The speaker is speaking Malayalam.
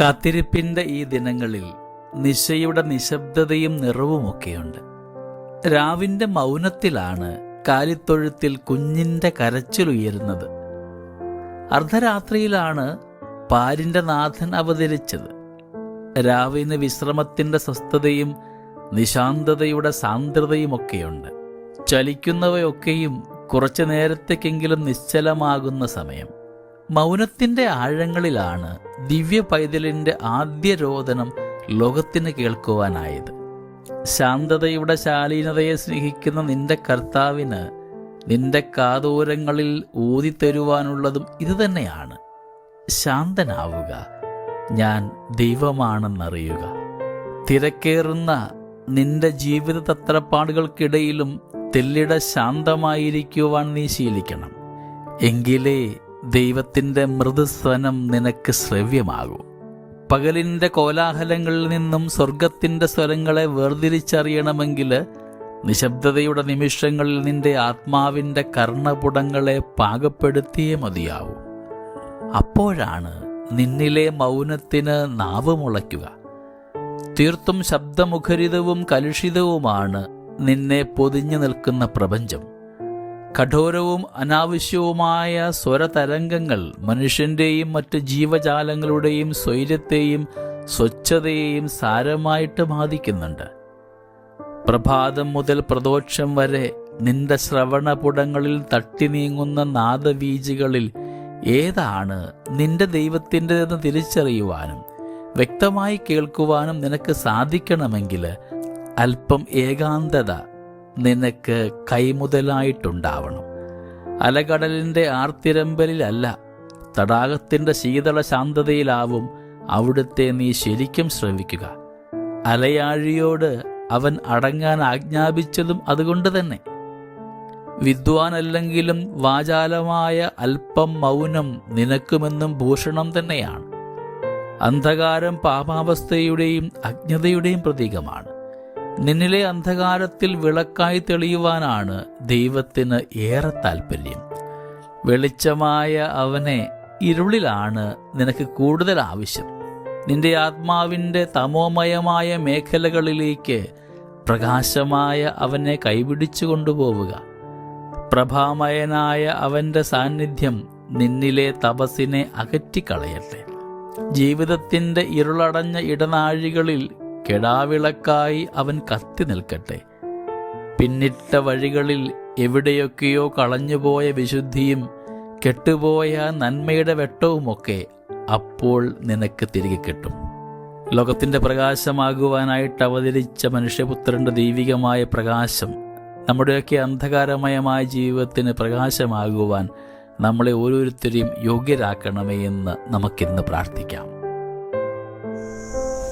കാത്തിരിപ്പിന്റെ ഈ ദിനങ്ങളിൽ നിശയുടെ നിശബ്ദതയും നിറവുമൊക്കെയുണ്ട് രാവിന്റെ മൗനത്തിലാണ് കാലിത്തൊഴുത്തിൽ കുഞ്ഞിന്റെ കരച്ചിലുയരുന്നത് അർദ്ധരാത്രിയിലാണ് പാരിന്റെ നാഥൻ അവതരിച്ചത്. രാവിന് വിശ്രമത്തിന്റെ സ്വസ്ഥതയും നിശാന്തതയുടെ സാന്ദ്രതയുമൊക്കെയുണ്ട് ചലിക്കുന്നവയൊക്കെയും കുറച്ചു നേരത്തേക്കെങ്കിലും നിശ്ചലമാകുന്ന സമയം. മൗനത്തിന്റെ ആഴങ്ങളിലാണ് ദിവ്യ പൈതലിന്റെ ആദ്യ രോദനം ലോകത്തിന് കേൾക്കുവാനായത്. ശാന്തതയുടെ ശാലീനതയെ സ്നേഹിക്കുന്ന നിന്റെ കർത്താവിന് നിന്റെ കാതോരങ്ങളിൽ ഊതിത്തരുവാനുള്ളതും ഇതുതന്നെയാണ്. ശാന്തനാവുക. ഞാൻ ദൈവമാണെന്നറിയുക. തിരക്കേറുന്ന നിന്റെ ജീവിത തത്രപ്പാടുകൾക്കിടയിലും തെല്ലിട ശാന്തമായിരിക്കുവാൻ നീ ശീലിക്കണം. എങ്കിലേ ദൈവത്തിന്റെ മൃദുസ്വനം നിനക്ക് ശ്രവ്യമാകൂ. പകലിന്റെ കോലാഹലങ്ങളിൽ നിന്നും സ്വർഗത്തിന്റെ സ്വരങ്ങളെ വേർതിരിച്ചറിയണമെങ്കിൽ നിശബ്ദതയുടെ നിമിഷങ്ങളിൽ നിന്റെ ആത്മാവിന്റെ കർണപുടങ്ങളെ പാകപ്പെടുത്തിയേ മതിയാവൂ. അപ്പോഴാണ് നിന്നിലെ മൗനത്തിന് നാവ് മുളയ്ക്കുക. തീർത്തും ശബ്ദമുഖരിതവും കലുഷിതവുമാണ് നിന്നെ പൊതിഞ്ഞു നിൽക്കുന്ന പ്രപഞ്ചം. കഠോരവും അനാവശ്യവുമായ സ്വരതരംഗങ്ങൾ മനുഷ്യന്റെയും മറ്റ് ജീവജാലങ്ങളുടെയും സ്വൈര്യത്തെയും സ്വച്ഛതയെയും സാരമായിട്ട് ബാധിക്കുന്നുണ്ട്. പ്രഭാതം മുതൽ പ്രദോഷം വരെ നിന്റെ ശ്രവണപുടങ്ങളിൽ തട്ടി നീങ്ങുന്ന നാദവീജികളിൽ ഏതാണ് നിന്റെ ദൈവത്തിന്റെതെന്ന് തിരിച്ചറിയുവാനും വ്യക്തമായി കേൾക്കുവാനും നിനക്ക് സാധിക്കണമെങ്കിൽ അല്പം ഏകാന്തത നിനക്ക് കൈമുതലായിട്ടുണ്ടാവണം. അലകടലിന്റെ ആർത്തിരമ്പലിലല്ല തടാകത്തിന്റെ ശീതള ശാന്തതയിലാവും അവിടുത്തെ നീ ശരിക്കും ശ്രവിക്കുക. അലയാഴിയോട് അവൻ അടങ്ങാൻ ആജ്ഞാപിച്ചതും അതുകൊണ്ട് തന്നെ. വിദ്വാനല്ലെങ്കിലും വാചാലമായ അല്പം മൗനം നിനക്കുമെന്നും ഭൂഷണം തന്നെയാണ്. അന്ധകാരം പാപാവസ്ഥയുടെയും അജ്ഞതയുടെയും പ്രതീകമാണ്. നിന്നിലെ അന്ധകാരത്തിൽ വിളക്കായി തെളിയുവാനാണ് ദൈവത്തിന് ഏറെ താല്പര്യം വെളിച്ചമായ അവനെ ഇരുളിലാണ് നിനക്ക് കൂടുതൽ ആവശ്യം. നിന്റെ ആത്മാവിന്റെ തമോമയമായ മേഖലകളിലേക്ക് പ്രകാശമായ അവനെ കൈപിടിച്ചു കൊണ്ടുപോവുക. പ്രഭാമയനായ അവന്റെ സാന്നിധ്യം നിന്നിലെ തപസ്സിനെ അകറ്റിക്കളയട്ടെ. ജീവിതത്തിന്റെ ഇരുളടഞ്ഞ ഇടനാഴികളിൽ കെടാവിളക്കായി അവൻ കത്തി നിൽക്കട്ടെ. പിന്നിട്ട വഴികളിൽ എവിടെയൊക്കെയോ കളഞ്ഞുപോയ വിശുദ്ധിയും കെട്ടുപോയ നന്മയുടെ വെട്ടവുമൊക്കെ അപ്പോൾ നിനക്ക് തിരികെ കിട്ടും. ലോകത്തിന്റെ പ്രകാശമാകുവാനായിട്ട് അവതരിച്ച മനുഷ്യപുത്രന്റെ ദൈവികമായ പ്രകാശം നമ്മുടെയൊക്കെ അന്ധകാരമയമായ ജീവിതത്തിന് പ്രകാശമാകുവാൻ നമ്മളെ ഓരോരുത്തരെയും യോഗ്യരാക്കണമേ എന്ന് നമുക്കിന്ന് പ്രാർത്ഥിക്കാം.